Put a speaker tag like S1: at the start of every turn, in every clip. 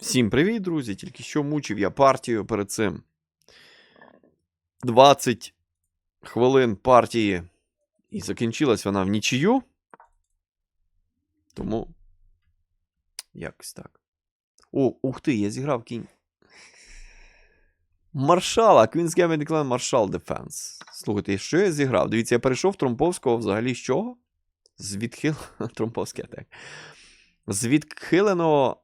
S1: Всім привіт, друзі! Тільки що мучив я партію перед цим. 20 хвилин партії. І закінчилась вона в нічию. Тому. Якось так. О, ух ти, я зіграв кінь. Маршала. Queen's Gambit Clan Marshal Defense. Слухайте, що я зіграв? Дивіться, я перейшов Тромповського взагалі з чого? З відхил... Тромповський так. З відхиленого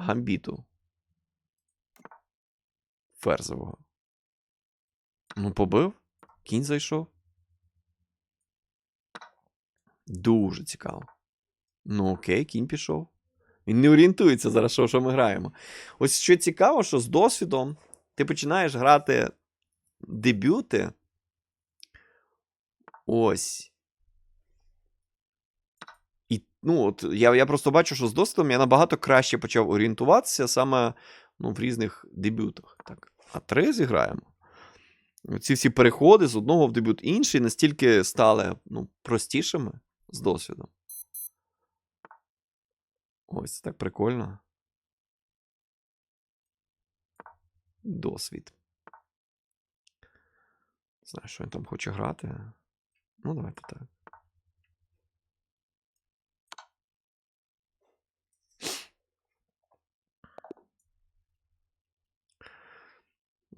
S1: гамбіту. Ферзового. Ну, побив. Кінь зайшов. Дуже цікаво. Ну, окей, кінь пішов. Він не орієнтується зараз, що, що ми граємо. Ось що цікаво, що з досвідом ти починаєш грати дебюти. Ось. Ну, от, я, я просто бачу, що з досвідом я набагато краще почав орієнтуватися саме ну, в різних дебютах. Так, а три зіграємо. Ці всі переходи з одного в дебют інший настільки стали ну, простішими з досвідом. Ось так прикольно. Досвід. Не що він там хоче грати. Ну, давайте так.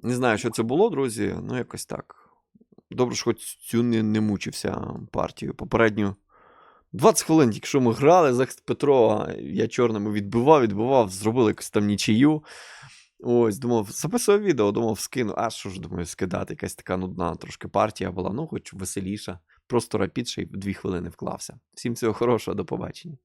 S1: Не знаю, що це було, друзі. Ну, якось так. Добре, що хоч цю не, не мучився партію. Попередню 20 хвилин, тільки що ми грали, захист Петрова. Я чорними відбивав, відбивав, зробили якусь там нічию. Ось, думав, записував відео, думав, скину. А що ж думаю, скидати? Якась така нудна трошки партія була, ну, хоч веселіша. Просто рапід ще й в дві хвилини вклався. Всім всього хорошого, до побачення.